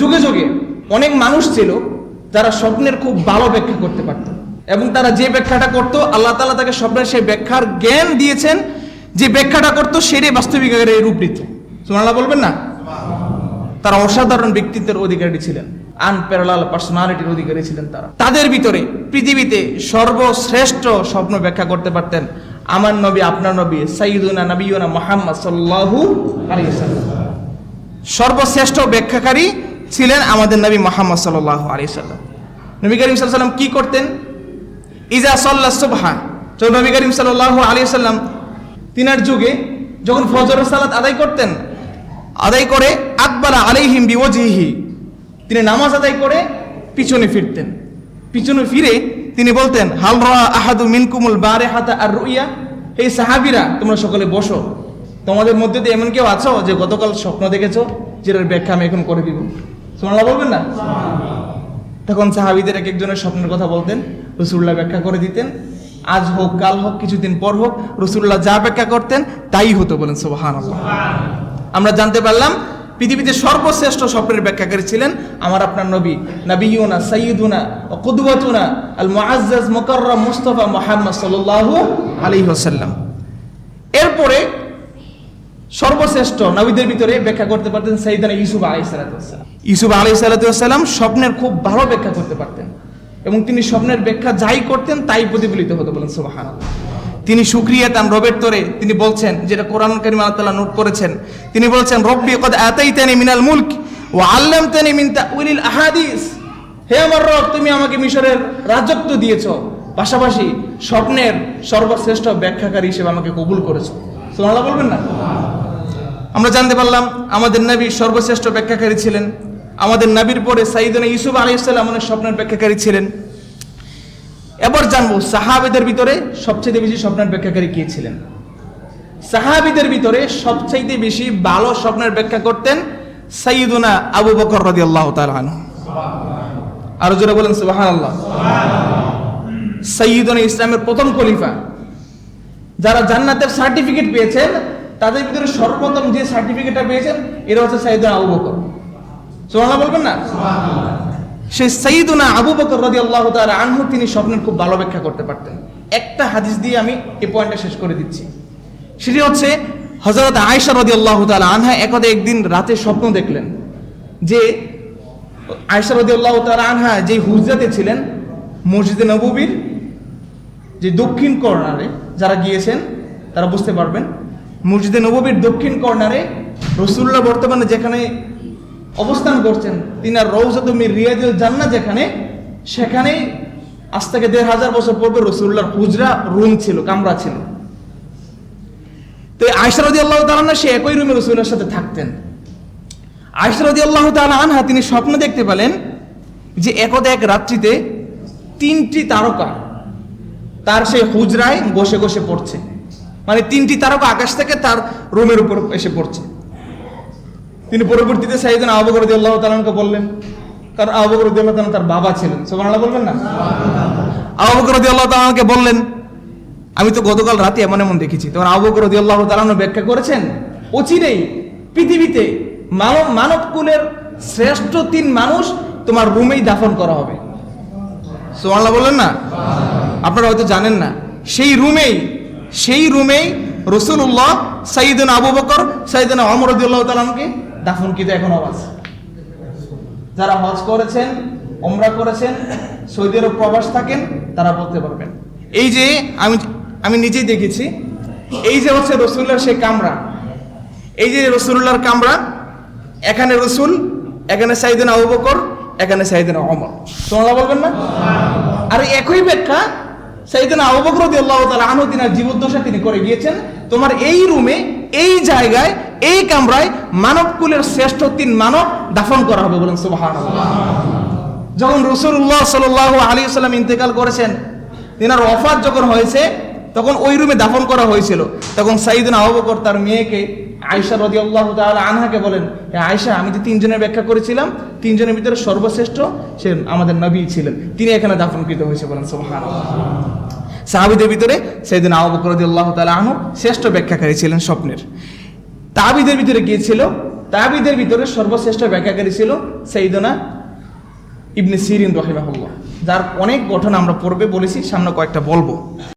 যুগে যুগে অনেক মানুষ ছিল যারা স্বপ্নের খুব ভালো ব্যাখ্যা করতে পারত। এবং তারা যে ব্যাখ্যাটা করত, আল্লাহ তালা তাকে স্বপ্নের সেই ব্যাখ্যার জ্ঞান দিয়েছেন যে ব্যাখ্যাটা করতো সেটাই বাস্তবিক আকারে রূপ নিত। সোনাল্লাহ বলবেন না? তারা অসাধারণ ব্যক্তিত্বের অধিকারী ছিলেন আনপ্যারালাল পার্সোনালিটির অধিকারী ছিলেন তারা। তাদের ভিতরে পৃথিবীতে সর্বশ্রেষ্ঠ স্বপ্ন ব্যাখ্যা করতে পারতেন আমার নবী, আপনার নবী সাইদুনা নবীনা মোহাম্মদ সাল্লাহু সাল্লাম সর্বশ্রেষ্ঠ ব্যাখ্যাকারী ছিলেন আমাদের নবী মোহাম্মদ সাল্লাহ আলী সাল্লাম। নবী করিম সাল্লাম কি করতেন? ইজা সাল্লা সুবহা। যখন নবী করিম সাল্লাহ আলী সাল্লাম তিনার যুগে যখন ফজর সালাত আদায় করতেন, আদায় করে আকবর আলাইহিম বিওজিহি তিনি নামাজ আদায় করে পিছনে ফিরতেন। পিছনে ফিরে তিনি বলতেন, হাল রা আহাদু মিনকুমুল বারে হাতা আর রুইয়া এই সাহাবিরা, তোমরা সকলে বসো। তোমাদের মধ্যে তো এমন কেউ আছো যে গতকাল স্বপ্ন দেখেছ, যেটার ব্যাখ্যা আমি এখন করে দিব। সোনাল্লাহ বলবেন না? তখন সাহাবিদের এক একজনের স্বপ্নের কথা বলতেন রসুল্লাহ ব্যাখ্যা করে দিতেন, আজ হোক, কাল হোক, কিছুদিন পর হোক রসুল্লাহ যা ব্যাখ্যা করতেন, তাই হতো বলেন সোহান আমরা জানতে পারলাম, পৃথিবীতে সর্বশ্রেষ্ঠ স্বপ্নের ব্যাখ্যাকারী ছিলেন আমার আপনার নবী নবীনা সঈদুনা ও কুদওয়াতুনা আল মুআজ্জাজ মুকাররম মুস্তাফা মুহাম্মদ সাল্লাল্লাহু আলাইহি ওয়াসাল্লাম। এরপরে সর্বশ্রেষ্ঠ নবীদের ভিতরে ব্যাখ্যা করতে পারতেন সাইদানা ইউসুফ আলাই সালাতাম ইউসুফ আলাই সালাতাম স্বপ্নের খুব ভালো ব্যাখ্যা করতে পারতেন এবং তিনি স্বপ্নের ব্যাখ্যা যাই করতেন তাই প্রতিফলিত হতো বলেন সুবাহান তিনি সুক্রিয়া তান রবের তরে তিনি বলছেন, যেটা কোরআন করিম আল্লাহ নোট করেছেন, তিনি বলছেন, রব্বি কদ আতাইতানি মিনাল মুলক ও আল্লামতানি মিন তাউলিল আহাদিস। হে আমার রব, তুমি আমাকে মিশরের রাজত্ব দিয়েছ, পাশাপাশি স্বপ্নের সর্বশ্রেষ্ঠ ব্যাখ্যাকারী হিসেবে আমাকে কবুল করেছ। সুবহানাল্লাহ বলবেন না? আমরা জানতে পারলাম আমাদের নবী সর্বশ্রেষ্ঠ ব্যাখ্যাকারী ছিলেন। আমাদের নবীর পরে সাইদনা ইউসুফ আলাইসাল্লাম অনেক স্বপ্নের ব্যাখ্যাকারী ছিলেন। এবার জানব সাহাবিদের ভিতরে সবচেয়ে বেশি স্বপ্নের ব্যাখ্যাকারী কে ছিলেন? সাহাবিদের ভিতরে সবচাইতে বেশি ভালো স্বপ্নের ব্যাখ্যা করতেন সাইদুনা আবু বকর রদি আল্লাহ আরও জোরে বলেন সুবাহান আল্লাহ সাইদুনা ইসলামের প্রথম খলিফা। যারা জান্নাতের সার্টিফিকেট পেয়েছেন তাদের ভিতরে সর্বপ্রথম যে সার্টিফিকেটটা পেয়েছেন এটা হচ্ছে সাইদুনা আবু বকর। সোহানা বলবেন না? সেই সাইদুনা আবু বকর রদি আল্লাহ তার আনহু তিনি স্বপ্নের খুব ভালো ব্যাখ্যা করতে পারতেন। একটা হাদিস দিয়ে আমি এই পয়েন্টটা শেষ করে দিচ্ছি। সেটি হচ্ছে হজরত আয়সা রদি আল্লাহ তালা আনহা একদা একদিন রাতে স্বপ্ন দেখলেন যে আয়সা রদি আল্লাহ তালা আনহা যে হুজরাতে ছিলেন মসজিদে নবীর যে দক্ষিণ কর্নারে যারা গিয়েছেন তারা বুঝতে পারবেন মসজিদে নবীর দক্ষিণ কর্নারে রসুল্লাহ বর্তমানে যেখানে অবস্থান করছেন তিনি আর রৌজাতুমির রিয়াজুল জান্না যেখানে সেখানে আজ থেকে দেড় হাজার বছর পূর্বে রসুল্লাহর হুজরা রুম ছিল, কামরা ছিল। তো আয়সারদি আল্লাহ তালানা সে একই রুমে রসুল্লার সাথে থাকতেন। আয়সারদি আল্লাহ তালা আনহা তিনি স্বপ্ন দেখতে পেলেন যে একদা এক রাত্রিতে তিনটি তারকা তার সেই হুজরায় বসে বসে পড়ছে। মানে তিনটি তারকা আকাশ থেকে তার রুমের উপর এসে পড়ছে। তিনি পরবর্তীতে সাইদিন আবুকর আল্লাহ তালানকে বললেন, কারণ আবুকর আল্লাহ তালান তার বাবা ছিলেন। সোমানাল্লাহ বলবেন না? আবুকর আল্লাহ তালানকে বললেন, আমি তো গতকাল রাতে এমন এমন দেখেছি। তোমার আবুকর আল্লাহ তালানো ব্যাখ্যা করেছেন অচিরেই পৃথিবীতে মানব মানব কুলের শ্রেষ্ঠ তিন মানুষ তোমার রুমেই দাফন করা হবে। সোমাল্লাহ বললেন না? আপনারা হয়তো জানেন না, সেই রুমেই সেই রুমেই রসুল্লাহ সাইদিন আবু বকর, সাইদিন অমরদুল্লাহ তালামকে দাফন কিন্তু এখন আওয়াজ যারা হজ করেছেন ওমরা করেছেন, সৌদি আরব প্রবাস থাকেন, তারা বলতে পারবেন। এই যে আমি আমি নিজেই দেখেছি, এই যে হচ্ছে রসুল্লাহর সেই কামরা, এই যে রসুল্লাহর কামরা, এখানে রসুল, এখানে সাইদিন আবু বকর, এখানে সাইদিন অমর তোমরা বলবেন না? আর একই ব্যাখ্যা সাইদিন আবু বকর রাদিয়াল্লাহু তাআলা আনহু, তিনার জীবদ্দশা তিনি করে গিয়েছেন। তোমার এই রুমে, এই জায়গায়, এই কামরায় মানব কুলের শ্রেষ্ঠ তিন মানব দাফন করা হবে বলেন সুবহানাল্লাহ। যখন রসুল্লাহ সাল্লাল্লাহু আলাইহি সাল্লাম ইন্তেকাল করেছেন, তিনার ওফাত যখন হয়েছে, তখন ওই রুমে দাফন করা হয়েছিল। তখন সাইদিন আহবকর তার মেয়েকে আয়সা রদি আল্লাহ তাআলা আনহাকে বলেন, হে আয়সা আমি যে তিনজনের ব্যাখ্যা করেছিলাম, তিনজনের ভিতরে সর্বশ্রেষ্ঠ সে আমাদের নবী ছিলেন। তিনি এখানে দাফনকৃত হয়েছে বলেন সুবহানাল্লাহ। সাহাবিদের ভিতরে সেদিন আবু বকর তালা আহম শ্রেষ্ঠ ব্যাখ্যাকারী ছিলেন স্বপ্নের। তাবিদের ভিতরে গিয়েছিল তাবিদের ভিতরে সর্বশ্রেষ্ঠ ব্যাখ্যাকারী ছিল সেইদনা ইবনে সিরিন রহিমাহুল্লাহ। যার অনেক গঠন আমরা পূর্বে বলেছি, সামনে কয়েকটা বলব।